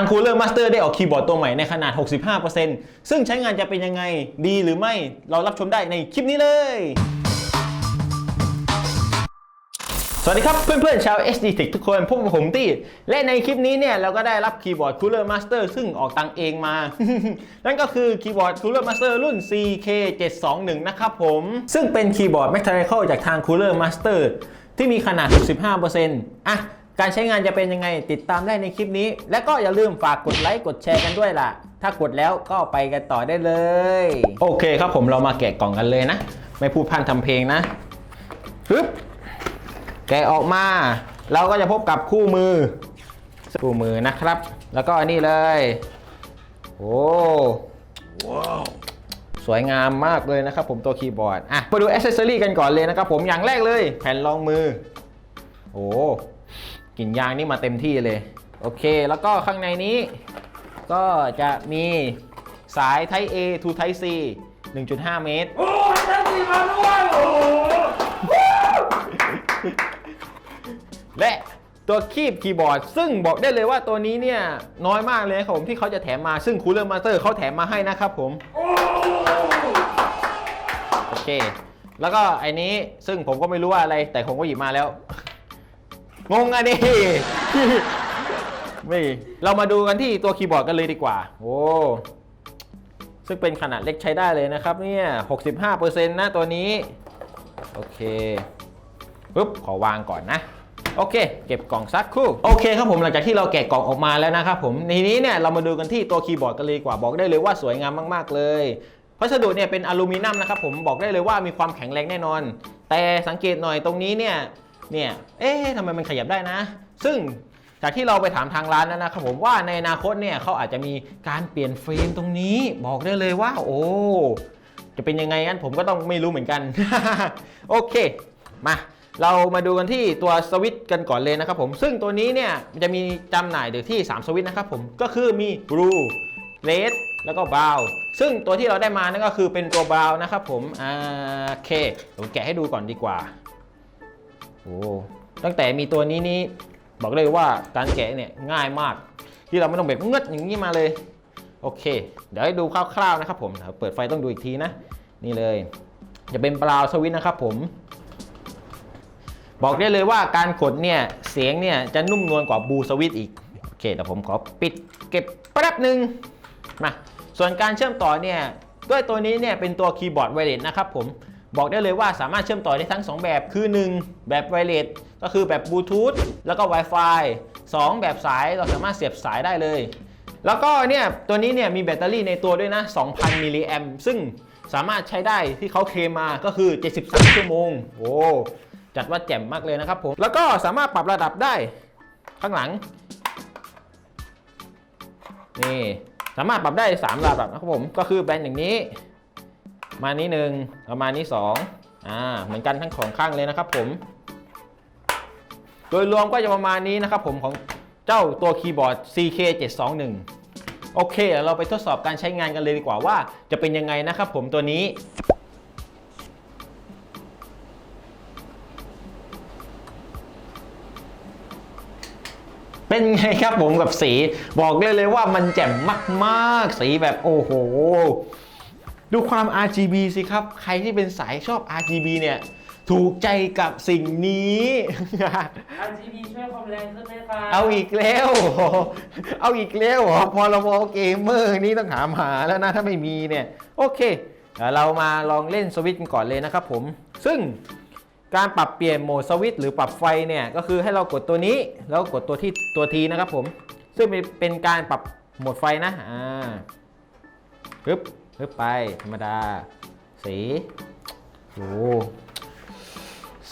าง Cooler Master ได้ออกคีย์บอร์ดตัวใหม่ในขนาด 65%ซึ่งใช้งานจะเป็นยังไงดีหรือไม่เรารับชมได้ในคลิปนี้เลย สวัสดีครับเพื่อนๆชาว HD Tech ทุกคนพบกับผมตี้ และในคลิปนี้เนี่ยเราก็ได้รับคีย์บอร์ด Cooler Master ซึ่งออกตังเองมา นั่นก็คือคีย์บอร์ด Cooler Master รุ่น CK721 นะครับผม ซึ่งเป็นคีย์บอร์ด Mechanical จากทาง Cooler Master ที่มีขนาด 65%อะ การใช้งานจะเป็นยังไงติดตามได้ในคลิปนี้ และก็อย่าลืมฝากกดไลค์กดแชร์กันด้วยล่ะ ถ้ากดแล้วก็ไปกันต่อได้เลย โอเคครับผมเรามาแกะกล่องกันเลยนะ ไม่พูดพันทำเพลงนะปึ๊บแกะออกมา เราก็จะพบกับคู่มือ คู่มือนะครับ แล้วก็อันนี้เลย โอ้ว้าวสวยงามมากเลยนะครับผมตัวคีย์บอร์ด อะมาดูอ c เซสซอรี่กันก่อนเลยนะครับผมอย่างแรกเลย แผ่นรองมือ โอ้ กลิ่นยางนี่มาเต็มที่เลย โอเค แล้วก็ข้างในนี้ ก็จะมีสาย Type A to Type C 1.5 เมตร โอ้ยแท็กซี่มาด้วยโอ้โหและตัวคีบคีย์บอร์ด ซึ่งบอกได้เลยว่าตัวนี้เนี่ย น้อยมากเลยครับผมที่เขาจะแถมมาซึ่ง Cooler Master เขาแถมมาให้นะครับผม โอ้โอเค แล้วก็ไอ้นี้ซึ่งผมก็ไม่รู้ว่าอะไร แต่ผมก็หยิบมาแล้ว งงอะดิ ไม่เรามาดูกันที่ตัวคีย์บอร์ดกันเลยดีกว่า โอ้ซึ่งเป็นขนาดเล็กใช้ได้เลยนะครับเนี่ย65%นะตัวนี้ โอเคปุ๊บขอวางก่อนนะโอเค เก็บกล่องสักครู่ โอเคครับผมหลังจากที่เราแกะกล่องออกมาแล้วนะครับผมทีนี้เนี่ยเรามาดูกันที่ตัวคีย์บอร์ดกันเลยดีกว่าบอกได้เลยว่าสวยงามมาก ๆ เลยพัสดุเนี่ยเป็นอลูมิเนียมนะครับผมบอกได้เลยว่ามีความแข็งแรงแน่นอน แต่สังเกตหน่อยตรงนี้เนี่ย เนี่ย เอ๊ะทำไมมันขยับได้นะ ซึ่งจากที่เราไปถามทางร้านแล้วนะครับผมว่าในอนาคตเนี่ยเขาอาจจะมีการเปลี่ยนเฟรมตรงนี้ บอกได้เลยว่า โอ้ จะเป็นยังไงงั้นผมก็ต้องไม่รู้เหมือนกัน โอเค มาเรามาดูกันที่ตัวสวิตช์กันก่อนเลยนะครับผม ซึ่งตัวนี้เนี่ยจะมีจำหน่ายอยู่ที่ 3 สวิตช์นะครับผม ก็คือมี blue red แล้วก็ brown ซึ่งตัวที่เราได้มานั่นก็คือเป็นตัว brown นะครับผมอ่าโอเคผมแกะให้ดูก่อนดีกว่า โอ้ตั้งแต่มีตัวนี้นี่บอกเลยว่าการแกะเนี่ยง่ายมาก ที่เราไม่ต้องแบบเงืดอย่างนี้มาเลย โอเค เดี๋ยวให้ดูคร่าวๆนะครับผมเปิดไฟต้องดูอีกทีนะ นี่เลย จะเป็นบราวสวิตนะครับผม บอกได้เลยว่าการกดเนี่ยเสียงเนี่ยจะนุ่มนวลกว่าบูสวิตอีกโอเคเดี๋ยวผมขอปิดเก็บแป๊บหนึ่งมาส่วนการเชื่อมต่อเนี่ยด้วยตัวนี้เนี่ยเป็นตัวคีย์บอร์ดไวเลสนะครับผม บอกได้เลยว่าสามารถเชื่อมต่อได้ทั้ง 2 แบบคือ 1 แบบไวเลสก็คือแบบบลูทูธแล้วก็ Wi-Fi 2 แบบสายเราสามารถเสียบสายได้เลย แล้วก็เนี่ยตัวนี้เนี่ยมีแบตเตอรี่ในตัวด้วยนะ 2,000 มิลลิแอมซึ่งสามารถใช้ได้ที่เขาเคลมมาก็คือ 73 ชั่วโมง โอ้จัดว่าแจ่มมากเลยนะครับผม แล้วก็สามารถปรับระดับได้ข้างหลัง นี่ สามารถปรับได้ 3 ระดับนะครับผม ก็คือแบนอย่างนี้ มานี้หนึ่งประมาณนี้2อ่าเหมือนกันทั้งของข้างเลยนะครับผม โดยรวมก็จะประมาณนี้นะครับผมของเจ้าตัวคีย์บอร์ด CK721 โอเคเดี๋ยวเราไปทดสอบการใช้งานกันเลยดีกว่าว่า จะเป็นยังไงนะครับผมตัวนี้เป็นไงครับผมกับสีบอกเลยเลยว่ามันแจ่มมาก ๆ สีแบบโอ้โห ดูความ RGB สิครับ ใครที่เป็นสายชอบ RGB เนี่ย ถูกใจกับสิ่งนี้ RGB ช่วยความแรงขึ้นไหมครับเอาอีกแล้ว เอาอีกแล้วเหรอพอเราพอเกมเมอร์นี่ต้องหาหาแล้วนะถ้าไม่มีเนี่ย โอเคเดี๋ยวเรามาลองเล่นสวิตช์กันก่อนเลยนะครับผม ซึ่งการปรับเปลี่ยนโหมดสวิตช์หรือปรับไฟเนี่ย ก็คือให้เรากดตัวนี้แล้วกดตัวที่ตัวทีนะครับผม ซึ่งเป็นเป็นการปรับโหมดไฟนะ อ่าปึ๊บ ปึ๊บไปธรรมดา สีโอ้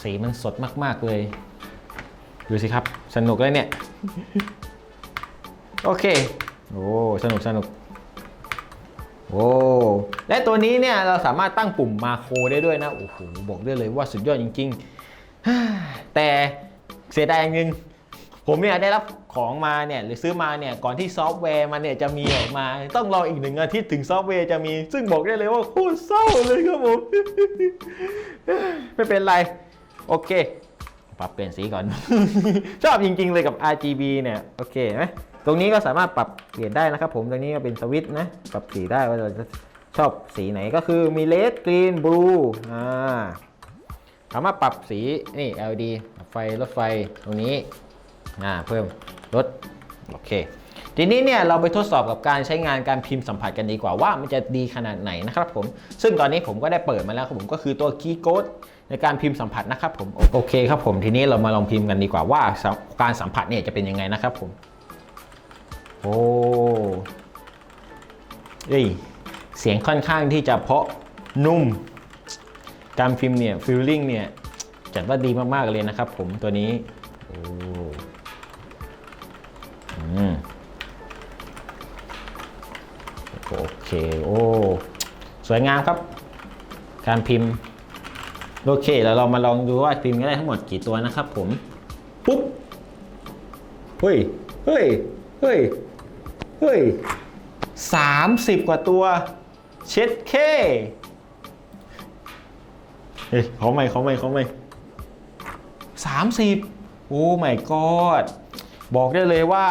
สีมันสดมาก ๆ เลย ดูสิครับ สนุกเลยเนี่ย โอเค โอ้สนุกสนุกโอ้และตัวนี้เนี่ยเราสามารถตั้งปุ่มมาโครได้ด้วยนะ โอ้โห บอกได้เลยว่าสุดยอดจริง ๆ แต่เสียดายอย่างหนึงผมเนี่ยได้รับ ของมาเนี่ยหรือซื้อมาเนี่ยก่อนที่ซอฟต์แวร์มันเนี่ยจะมีออกมา ต้องรออีกหนึ่งอาทิตย์ถึงซอฟต์แวร์จะมี ซึ่งบอกได้เลยว่าโคตรเศร้าเลยครับผม ไม่เป็นไร โอเคปรับเปลี่ยนสีก่อน ชอบจริง ๆ เลยกับ RGB เนี่ยโอเคไหมตรงนี้ก็สามารถปรับเปลี่ยนได้นะครับผมตรงนี้ก็เป็นสวิตช์นะปรับสีได้ว่าเราจะชอบสีไหนก็คือมีเลดกรีนบลูอ่าสามารถปรับสีนี่ LED ไฟรถไฟตรงนี้อ่าเพิ่ม ลดโอเค ทีนี้เนี่ยเราไปทดสอบกับการใช้งานการพิมพ์สัมผัสกันดีกว่าว่ามันจะดีขนาดไหนนะครับผม ซึ่งตอนนี้ผมก็ได้เปิดมาแล้วครับผมก็คือตัวคีย์โค้ดในการพิมพ์สัมผัสนะครับผมโอเคครับผมทีนี้เรามาลองพิมพ์กันดีกว่าว่าการสัมผัสเนี่ยจะเป็นยังไงนะครับผมโอ้เอ้ยเสียงค่อนข้างที่จะเพาะนุ่ม การพิมพ์เนี่ยฟิลลิ่งเนี่ยจัดว่าดีมากๆเลยนะครับผมตัวนี้โอ้ เค โอ้ สวยงามครับ การพิมพ์ โอเคแล้วเรามาลองดูว่าพิมพ์ได้ทั้งหมดกี่ตัวนะครับผม ปุ๊บ เฮ้ย เฮ้ย เฮ้ย เฮ้ยสามสิบกว่าตัว เช็ดเค เฮ้ยเขาไม่เขาไม่เขาไม่สามสิบโอ้ my god บอกได้เลยว่า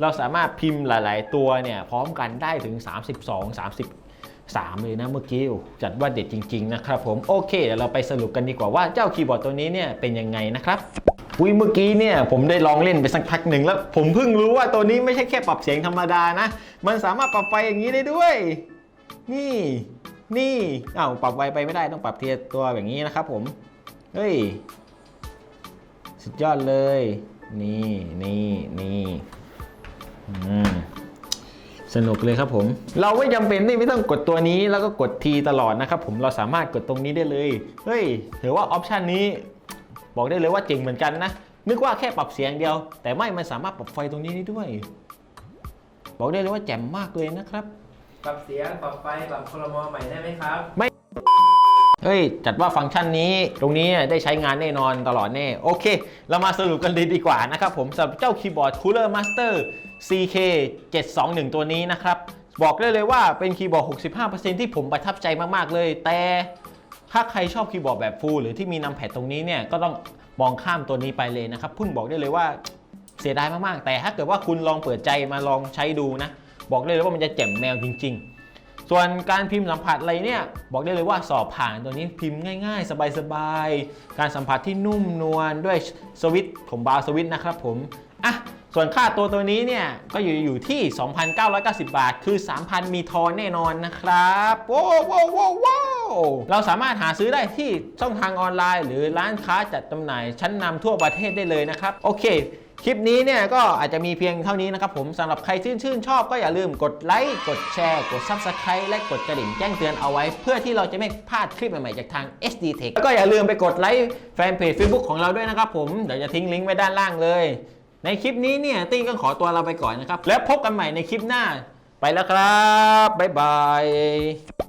เราสามารถพิมพ์หลาย ๆ ตัวเนี่ยพร้อมกันได้ถึง 32 33เลยนะเมื่อกี้จัดว่าเด็ดจริง ๆ นะครับผมโอเคเดี๋ยวเราไปสรุปกันดีกว่าว่าเจ้าคีย์บอร์ดตัวนี้เนี่ยเป็นยังไงนะครับอุ้ยเมื่อกี้เนี่ยผมได้ลองเล่นไปสักพักหนึ่งแล้ว ผมเพิ่งรู้ว่าตัวนี้ไม่ใช่แค่ปรับเสียงธรรมดานะ มันสามารถปรับไฟอย่างนี้ได้ด้วย นี่นี่อ้าวปรับไวไปไม่ได้ต้องปรับเทียตัวอย่างนี้นะครับผมเฮ้ยสุดยอดเลย นี่นี่นี่ สนุกเลยครับผม เราไม่จำเป็นที่ไม่ต้องกดตัวนี้แล้วก็กดทีตลอดนะครับผมเราสามารถกดตรงนี้ได้เลย เฮ้ยถือว่าออปชันนี้ บอกได้เลยว่าเจ๋งเหมือนกันนะ นึกว่าแค่ปรับเสียงเดียว แต่ไม่มันสามารถปรับไฟตรงนี้ได้ด้วย บอกได้เลยว่าแจ่มมากเลยนะครับ ปรับเสียงปรับไฟปรับคลมอใหม่ได้ไหมครับ เฮ้ย จัดว่าฟังก์ชันนี้ตรงนี้ได้ใช้งานแน่นอนตลอดแน่ โอเค เรามาสรุปกันเลยดีกว่านะครับผมสำหรับเจ้าคีย์บอร์ด Cooler Master CK 721 ตัวนี้นะครับ บอกได้เลยว่าเป็นคีย์บอร์ด 65%ที่ผมประทับใจมาก ๆ เลย แต่ถ้าใครชอบคีย์บอร์ดแบบฟูลหรือที่มีนัมแพดตรงนี้เนี่ยก็ต้องมองข้ามตัวนี้ไปเลยนะครับพิ่งบอกได้เลยว่าเสียดายมาก ๆ แต่ถ้าเกิดว่าคุณลองเปิดใจมาลองใช้ดูนะ บอกได้เลยว่ามันจะแจ่มแมวจริง ๆ ส่วนการพิมพ์สัมผัสอะไรเนี่ย บอกได้เลยว่าสอบผ่านตัวนี้พิมพ์ง่าย ๆ สบายๆ การสัมผัสที่นุ่มนวลด้วยสวิตของบาร์สวิตนะครับผมอะส่วนค่าตัวตัวนี้เนี่ย ก็อยู่อยู่ที่ 2,990 บาท คือ 3,000 มีทอนแน่นอนนะครับโว้วว้าวว้าวว้าวเราสามารถหาซื้อได้ที่ช่องทางออนไลน์ หรือร้านค้าจัดจำหน่ายชั้นนำทั่วประเทศได้เลยนะครับ โอเค คลิปนี้เนี่ยก็อาจจะมีเพียงเท่านี้นะครับผมสำหรับใครที่ชื่นชอบก็อย่าลืมกดไลค์กดแชร์ กด Subscribe และกดกระดิ่งแจ้งเตือนเอาไว้ เพื่อที่เราจะไม่พลาดคลิปใหม่ๆจากทาง SD Tech แล้วก็อย่าลืมไปกดไลค์แฟนเพจ Facebook ของเราด้วยนะครับผมเดี๋ยวจะทิ้งลิงก์ไว้ด้านล่างเลย ในคลิปนี้เนี่ยตี้ก็ขอตัวเราไปก่อนนะครับแล้วพบกันใหม่ในคลิปหน้า ไปแล้วครับบ๊ายบาย